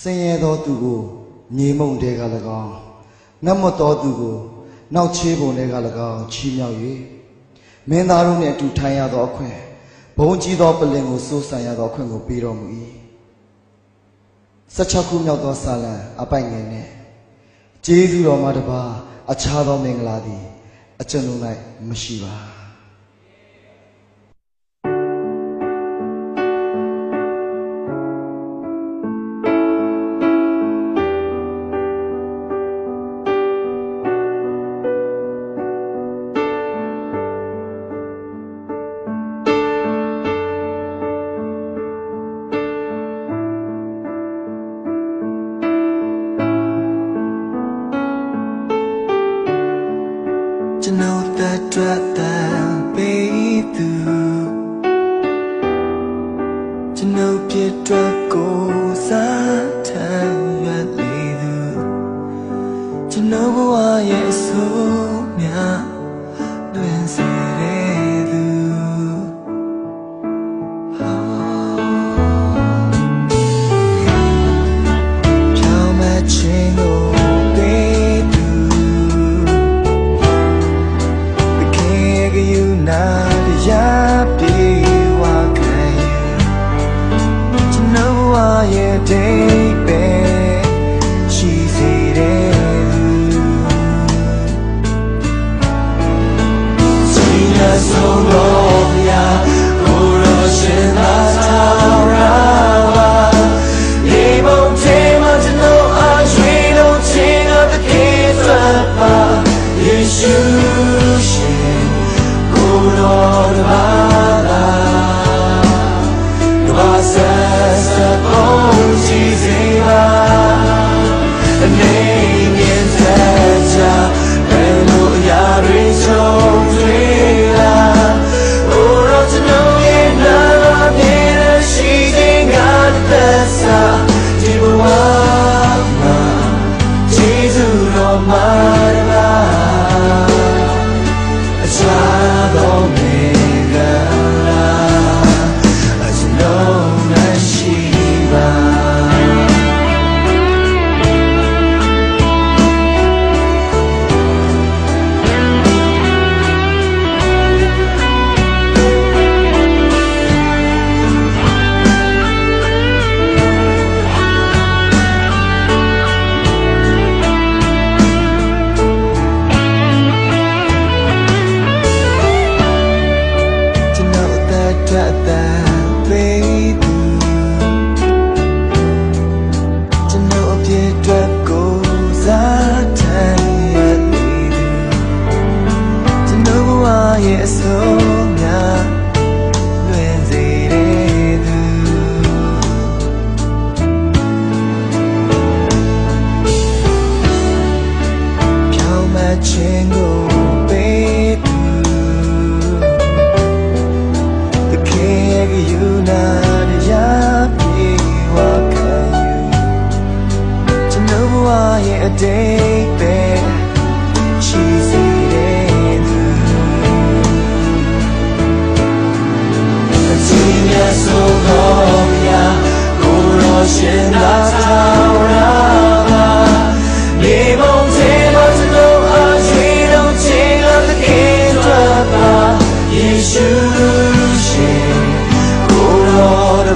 ဆင်းရဲသောသူကိုမြေမုံတဲက၎င်းငတ်မတ်သောသူကိုနောက်ချေးပုံတဲက၎င်းချီးမြှောက်၍မင်းသားတို့နှင့်အတူထိုင်ရသောအခွင့်ဘုံကြီးသောပလင်ကိုစိုးစံရသောအခွင့်ကိုပေးတော်မူ၏16ခုမြောက်သောစာလံအပိုင်ငယ်နှင့်ကျေးဇူးတော်မှာတပါအခြားသောမင်္ဂလာသည် အကျွန်ုပ်၌မရှိပါ tertegun ရဲ့ဒိတ်ပဲရှိစေတယ်စီရဆုံးတော့ပြကိုရောရှင်သာသာရှင်ကိုတော်တပါ better.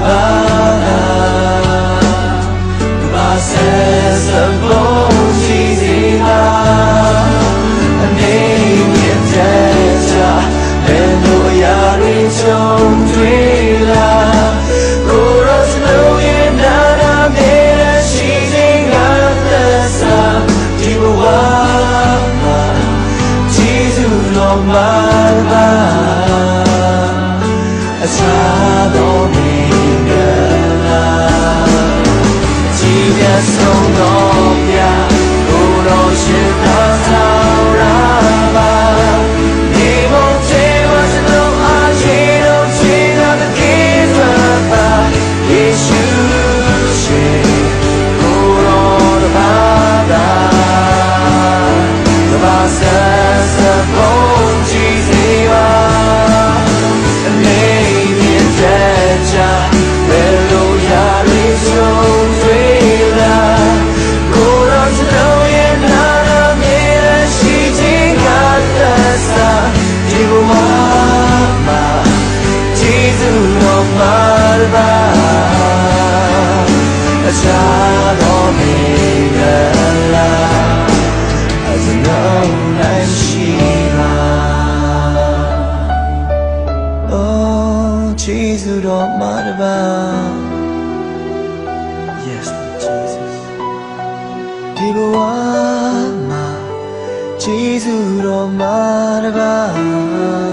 above. Jesus, don't mind about. Yes, Lord Jesus. People want my Jesus, don't mind about.